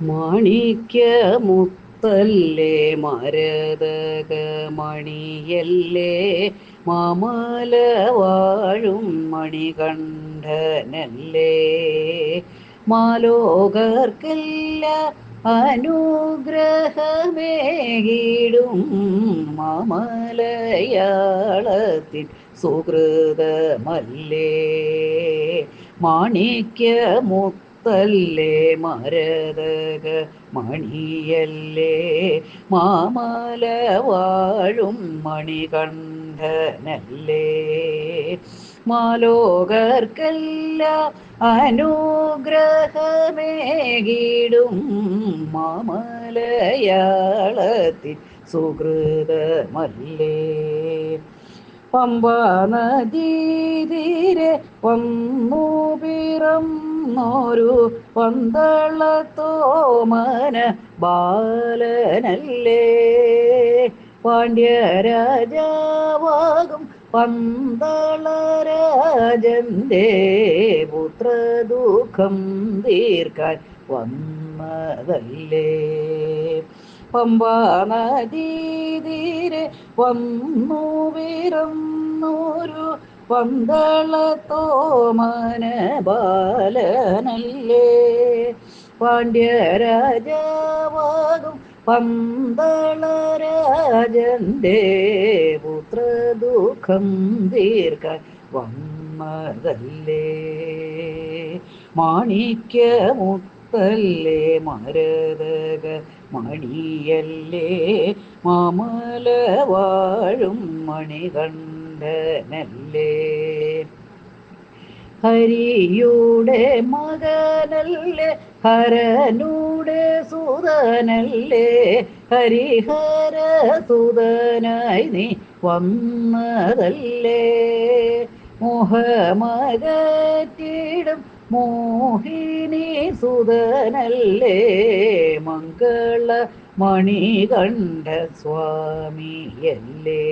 മാണിക്യ മുത്തല്ലേ മരതക മണിയല്ലേ മാമല വാഴും മണികണ്ഠനല്ലേ? മാലോകർക്കല്ല അനുഗ്രഹമേകിടും മാമലയാളത്തിൻ സുഹൃതമല്ലേ? മാണിക്യ മുത്തല്ലേ മരതക മണിയല്ലേ? മാമല വാഴും മണികണ്ഠനല്ലേ? മാലോകർക്കല്ല അനുഗ്രഹമേകിടും മാമലയാളത്തിൽ സുഹൃതമല്ലേ? പമ്പ നദീതിരെ വന്നു നോരു പന്തളത്തോമന ബാലനല്ലേ? പാണ്ഡ്യരാജാവാകും പന്തളരാജന്റെ പുത്രദുഃഖം തീർക്കാൻ വന്നതല്ലേ? പമ്പാ നദീതീരെ വന്നു വിറന്നൂരു പന്തളത്തോമന ബാലനല്ലേ പാണ്ഡ്യരാജാവാകും പന്തളരാജന്റെ പുത്രദുഃഖം തീർക്കാൻ വന്നതല്ലേ? മാണിക്യമുത്തല്ലേ മരതക മണിയല്ലേ മാമല വാഴും മണികണ്ഠനല്ലേ. ഹരിയുടെ മകനല്ലേ ഹരനൂടെ സുതനല്ലേ ഹരിഹര സുതനായി നീ വന്നതല്ലേ. മോഹമകറ്റിടും മോഹിനി സുതനല്ലേ മംഗള മണികണ്ഠ സ്വാമിയല്ലേ?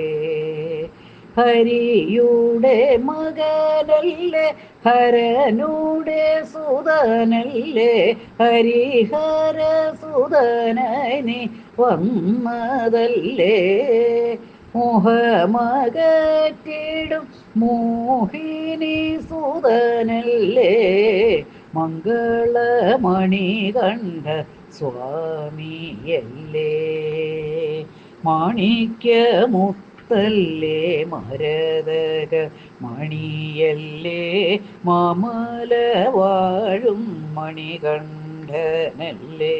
ഹരിയുടെ മകനല്ലേ ഹരനൂടെ സുതനല്ലേ ഹരിഹര സുതനനി വന്നതല്ലേ? മോഹമകറ്റിടും മോഹിനി സുതനല്ലേ? മംഗളമണി കണ്ട സ്വാമിയല്ലേ? മാണിക്യമുത്തല്ലേ മരതക മണിയല്ലേ? മാമല വാഴും മണികണ്ഠനല്ലേ?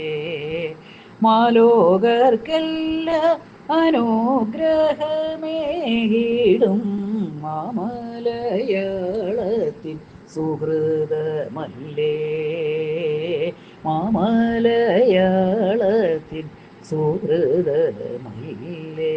മാലോകർക്കല്ല അനുഗ്രഹമേകിടും മാമലയാളത്തിൻ സുഹൃതമല്ലേ? മാമലയാളത്തിൻ സുഹൃതമല്ലേ?